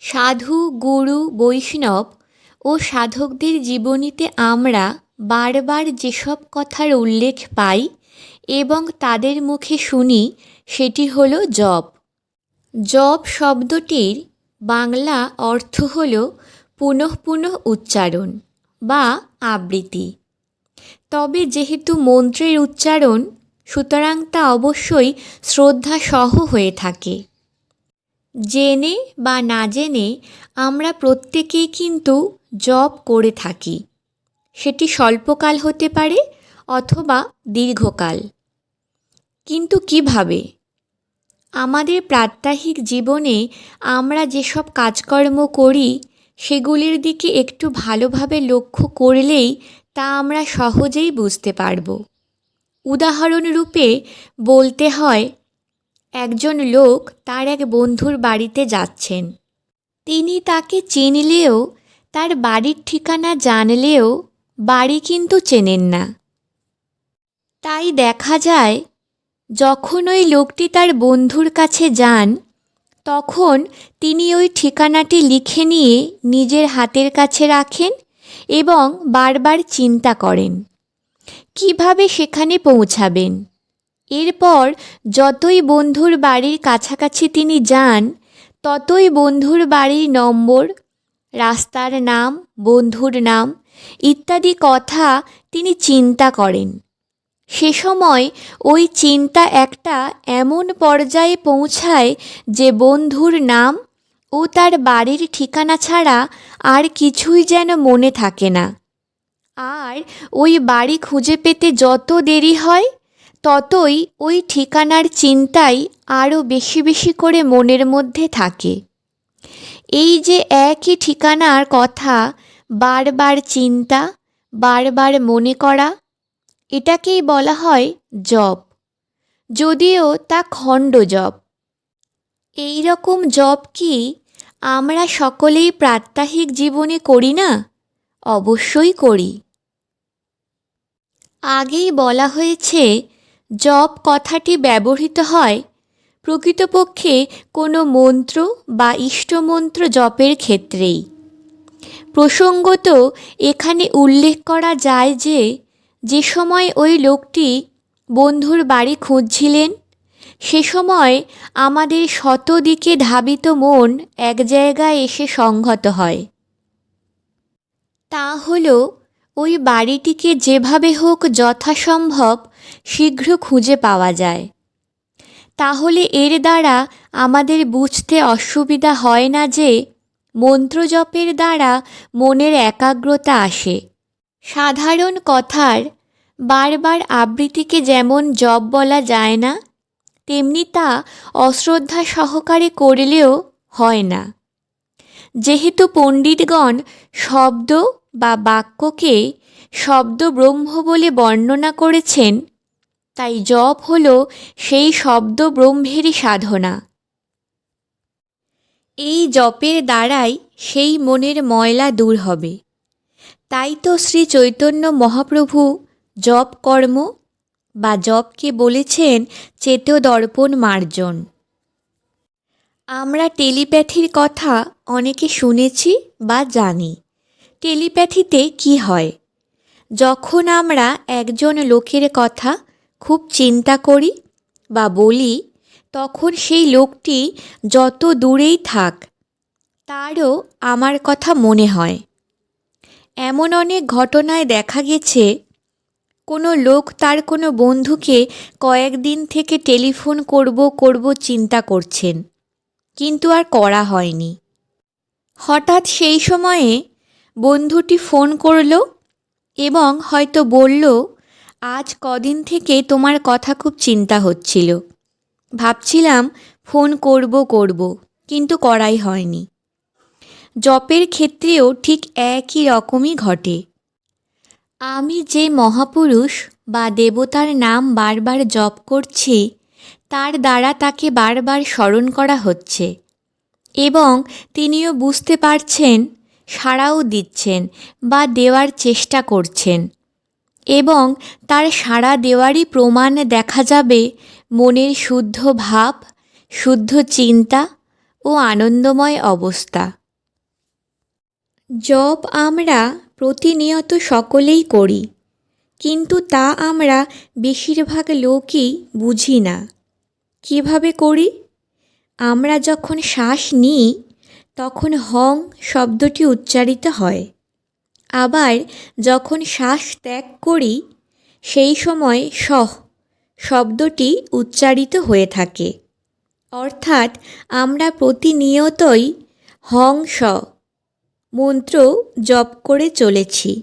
সাধু, গুরু, বৈষ্ণব ও সাধকদের জীবনীতে আমরা বারবার যেসব কথার উল্লেখ পাই এবং তাদের মুখে শুনি, সেটি হল জপ। জপ শব্দটির বাংলা অর্থ হল পুনঃ পুনঃ উচ্চারণ বা আবৃত্তি। তবে যেহেতু মন্ত্রের উচ্চারণ, সুতরাং তা অবশ্যই শ্রদ্ধাসহ হয়ে থাকে। জেনে বা না জেনে আমরা প্রত্যেকেই কিন্তু জব করে থাকি। সেটি স্বল্পকাল হতে পারে অথবা দীর্ঘকাল। কিন্তু কীভাবে? আমাদের প্রাত্যহিক জীবনে আমরা যেসব কাজকর্ম করি, সেগুলির দিকে একটু ভালোভাবে লক্ষ্য করলেই তা আমরা সহজেই বুঝতে পারব। উদাহরণরূপে বলতে হয় একজন লোক তার এক বন্ধুর বাড়িতে যাচ্ছেন। তিনি তাকে চিনলেও, তার বাড়ির ঠিকানা জানলেও বাড়ি কিন্তু চেনেন না। তাই দেখা যায়, যখন ওই লোকটি তার বন্ধুর কাছে যান, তখন তিনি ওই ঠিকানাটি লিখে নিয়ে নিজের হাতের কাছে রাখেন এবং বারবার চিন্তা করেন, কীভাবে সেখানে পৌঁছাবেন? এরপর যতই বন্ধুর বাড়ির কাছাকাছি তিনি যান, ততই বন্ধুর বাড়ির নম্বর, রাস্তার নাম, বন্ধুর নাম ইত্যাদি কথা তিনি চিন্তা করেন। সে সময় ওই চিন্তা একটা এমন পর্যায়ে পৌঁছায় যে বন্ধুর নাম ও তার বাড়ির ঠিকানা ছাড়া আর কিছুই যেন মনে থাকে না। আর ওই বাড়ি খুঁজে পেতে যত দেরি হয় ততই ওই ঠিকানার চিন্তাই আরও বেশি বেশি করে মনের মধ্যে থাকে। এই যে একই ঠিকানার কথা, বারবার চিন্তা, বারবার মনে করা, এটাকেই বলা হয় জব। যদিও তা খণ্ড জব। এই রকম জপ কি আমরা সকলেই প্রাত্যহিক জীবনে করি না? অবশ্যই করি। আগেই বলা হয়েছে জপ কথাটি ব্যবহৃত হয়, প্রকৃতপক্ষে কোনো মন্ত্র বা ইষ্টমন্ত্র জপের ক্ষেত্রেই। প্রসঙ্গত, এখানে উল্লেখ করা যায় যে যে সময় ওই লোকটি বন্ধুর বাড়ি খুঁজছিলেন, সে সময় আমাদের শত দিকে ধাবিত মন এক জায়গায় এসে সংহত হয়। তা হলো, ওই বাড়িটিকে যেভাবে হোক যথাসম্ভব শীঘ্র খুঁজে পাওয়া যায়। তাহলে এর দ্বারা আমাদের বুঝতে অসুবিধা হয় না যে মন্ত্রজপের দ্বারা মনের একাগ্রতা আসে। সাধারণ কথার বারবার আবৃত্তিকে যেমন জপ বলা যায় না, তেমনি তা অশ্রদ্ধা সহকারে করলেও হয় না। যেহেতু পণ্ডিতগণ শব্দ বা বাক্যকে শব্দ ব্রহ্ম বলে বর্ণনা করেছেন তাই জপ হল সেই শব্দ ব্রহ্মেরই সাধনা। এই জপের দ্বারাই সেই মনের ময়লা দূর হবে। তাই তো শ্রী চৈতন্য মহাপ্রভু জপ কর্ম বা জপকে বলেছেন চেতদর্পণ মার্জন। আমরা টেলিপ্যাথির কথা অনেকে শুনেছি বা জানি। টেলিপ্যাথিতে কি হয়? যখন আমরা একজন লোকের কথা খুব চিন্তা করি বা বলি, তখন সেই লোকটি যত দূরেই থাক, তারও আমার কথা মনে হয়। এমন অনেক ঘটনায় দেখা গেছে, কোনো লোক তার কোনো বন্ধুকে কয়েকদিন থেকে টেলিফোন করব করব চিন্তা করছেন, কিন্তু আর করা হয়নি। হঠাৎ সেই সময়ে বন্ধুটি ফোন করল এবং হয়তো বলল আজ কদিন থেকে তোমার কথা খুব চিন্তা হচ্ছিল। ভাবছিলাম, ফোন করব করব, কিন্তু করাই হয়নি। জপের ক্ষেত্রেও ঠিক একই রকমই ঘটে। আমি যে মহাপুরুষ বা দেবতার নাম বারবার জপ করছি, তার দ্বারা তাকে বারবার স্মরণ করা হচ্ছে এবং তিনিও বুঝতে পারছেন, সাড়াও দিচ্ছেন বা দেওয়ার চেষ্টা করছেন। এবং তার সাড়া দেওয়ারই প্রমাণ দেখা যাবে মনের শুদ্ধ ভাব, শুদ্ধ চিন্তা ও আনন্দময় অবস্থা। জপ আমরা প্রতিনিয়ত সকলেই করি, কিন্তু তা আমরা বেশিরভাগ লোকই বুঝি না। কীভাবে করি? আমরা যখন শ্বাস নিই, তখন হং শব্দটি উচ্চারিত হয়। আবার যখন শ্বাস ত্যাগ করি, সেই সময় সহ শব্দটি উচ্চারিত হয়ে থাকে। অর্থাৎ আমরা প্রতিনিয়তই হং স মন্ত্র জপ করে চলেছি।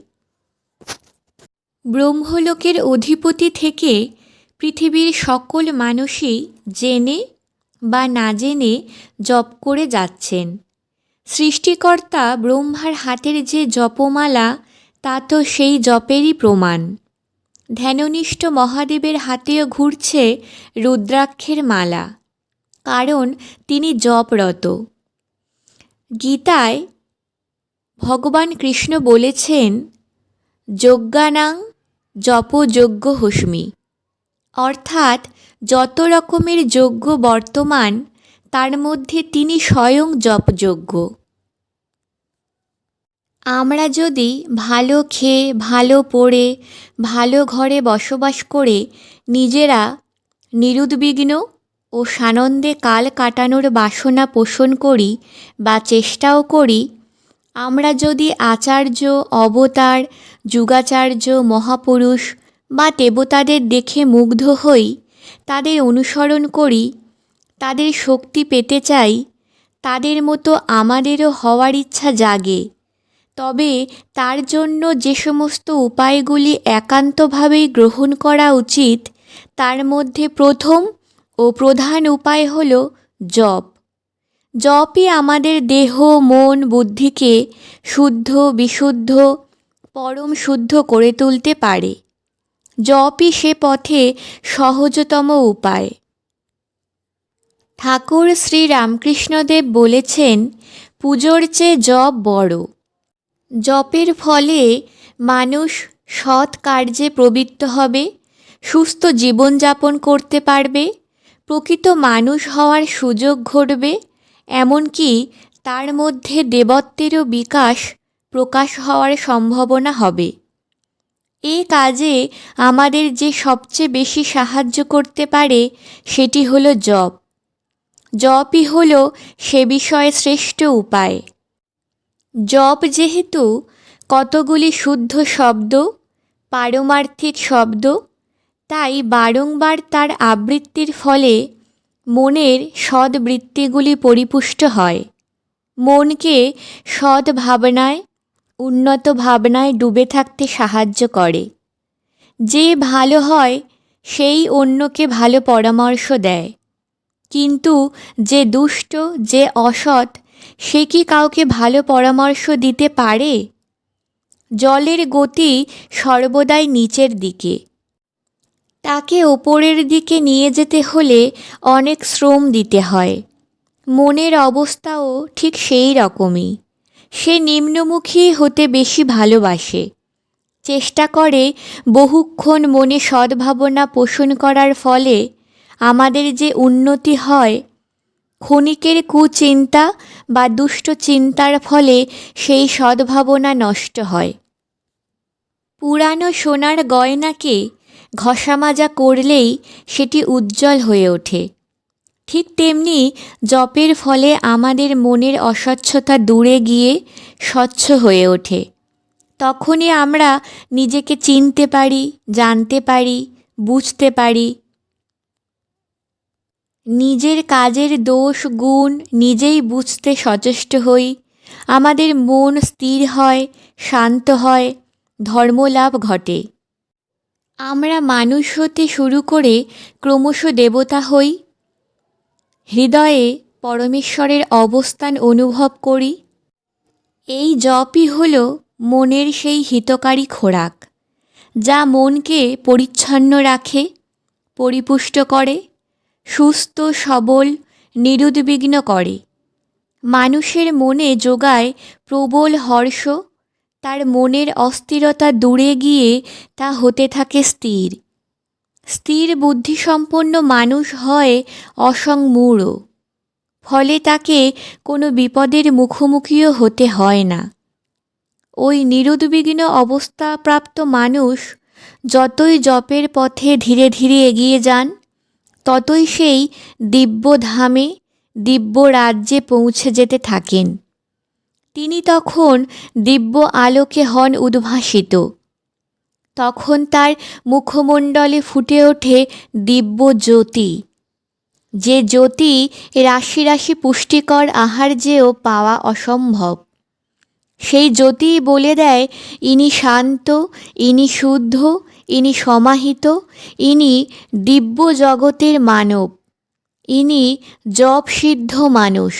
ব্রহ্মলোকের অধিপতি থেকে পৃথিবীর সকল মানুষই জেনে বা না জেনে জপ করে যাচ্ছেন। সৃষ্টিকর্তা ব্রহ্মার হাতের যে জপমালা, তা তো সেই জপেরই প্রমাণ। ধ্যাননিষ্ঠ মহাদেবের হাতেও ঘুরছে রুদ্রাক্ষের মালা, কারণ তিনি জপরত। গীতায় ভগবান কৃষ্ণ বলেছেন, যজ্ঞানাং জপযজ্ঞ হস্মি অর্থাৎ যত রকমের যজ্ঞ বর্তমান তার মধ্যে তিনি স্বয়ং জপযজ্ঞ আমরা যদি ভালো খেয়ে, ভালো পড়ে, ভালো ঘরে বসবাস করে নিজেরা নিরুদ্বিগ্ন ও সানন্দে কাল কাটানোর বাসনা পোষণ করি বা চেষ্টাও করি, আমরা যদি আচার্য, অবতার, যুগাচার্য, মহাপুরুষ বা দেবতাদের দেখে মুগ্ধ হই, তাদের অনুসরণ করি তাদের শক্তি পেতে চাই, তাদের মতো আমাদেরও হওয়ার ইচ্ছা জাগে। তবে তার জন্য যে সমস্ত উপায়গুলি একান্তভাবেই গ্রহণ করা উচিত, তার মধ্যে প্রথম ও প্রধান উপায় হল জপ। জপই আমাদের দেহ, মন, বুদ্ধিকে শুদ্ধ, বিশুদ্ধ, পরম শুদ্ধ করে তুলতে পারে। জপই সে পথে সহজতম উপায়। ঠাকুর শ্রী রামকৃষ্ণদেব বলেছেন, পুজোর চেয়ে জপ বড়। জপের ফলে মানুষ সৎ কার্যে প্রবৃত্ত হবে, সুস্থ জীবনযাপন করতে পারবে, প্রকৃত মানুষ হওয়ার সুযোগ ঘটবে, এমনকি তার মধ্যে দেবত্বেরও বিকাশ প্রকাশ হওয়ার সম্ভাবনা হবে। এ কাজে আমাদের যে সবচেয়ে বেশি সাহায্য করতে পারে, সেটি হলো জপ। জপই হল সে বিষয়ে শ্রেষ্ঠ উপায়। জপ যেহেতু কতগুলি শুদ্ধ শব্দ, পারমার্থিক শব্দ, তাই বারংবার তার আবৃত্তির ফলে মনের সদ্বৃত্তিগুলি পরিপুষ্ট হয়। মনকে সৎ ভাবনায় উন্নত ভাবনায় ডুবে থাকতে সাহায্য করে। যে ভালো হয়, সেই অন্যকে ভালো পরামর্শ দেয়। কিন্তু যে দুষ্ট, যে অসৎ, সে কি কাউকে ভালো পরামর্শ দিতে পারে? জলের গতি সর্বদাই নিচের দিকে। তাকে ওপরের দিকে নিয়ে যেতে হলে অনেক শ্রম দিতে হয়। মনের অবস্থাও ঠিক সেই রকমই। সে নিম্নমুখী হতে বেশি ভালোবাসে। চেষ্টা করে বহুক্ষণ মনে সদ্ভাবনা পোষণ করার ফলে আমাদের যে উন্নতি হয়, ক্ষণিকের কুচিন্তা বা দুষ্ট চিন্তার ফলে সেই সদ্ভাবনা নষ্ট হয়। পুরানো সোনার গয়নাকে ঘষা মাজা করলেই সেটি উজ্জ্বল হয়ে ওঠে। ঠিক তেমনি জপের ফলে আমাদের মনের অস্বচ্ছতা দূরে গিয়ে স্বচ্ছ হয়ে ওঠে। তখনই আমরা নিজেকে চিনতে পারি, জানতে পারি, বুঝতে পারি নিজের কাজের দোষ, গুণ নিজেই বুঝতে সচেষ্ট হই। আমাদের মন স্থির হয়, শান্ত হয়, ধর্মলাভ ঘটে। আমরা মানুষ হতে শুরু করে ক্রমশ দেবতা হই। হৃদয়ে পরমেশ্বরের অবস্থান অনুভব করি। এই জপই হল মনের সেই হিতকারী খোরাক, যা মনকে পরিচ্ছন্ন রাখে, পরিপুষ্ট করে। সুস্থ, সবল, নিরুদ্বিগ্ন করে। মানুষের মনে যোগায় প্রবল হর্ষ, তার মনের অস্থিরতা দূরে গিয়ে তা হতে থাকে স্থির। স্থির বুদ্ধিসম্পন্ন মানুষ হয় অসংমূঢ়, ফলে তাকে কোনো বিপদের মুখোমুখিও হতে হয় না। ওই নিরুদ্বিগ্ন অবস্থাপ্রাপ্ত মানুষ যতই জপের পথে ধীরে ধীরে এগিয়ে যান ততই সেই দিব্যধামে দিব্য রাজ্যে পৌঁছে যেতে থাকেন। তিনি তখন দিব্য আলোকে হন উদ্ভাসিত। তখন তার মুখমণ্ডলে ফুটে ওঠে দিব্য জ্যোতি। যে জ্যোতি রাশি রাশি পুষ্টিকর আহার্যেও পাওয়া অসম্ভব। সেই জ্যোতি বলে দেয়, ইনি শান্ত, ইনি শুদ্ধ ইনি সমাহিত ইনি দিব্য জগতের মানব ইনি জপ সিদ্ধ মানুষ।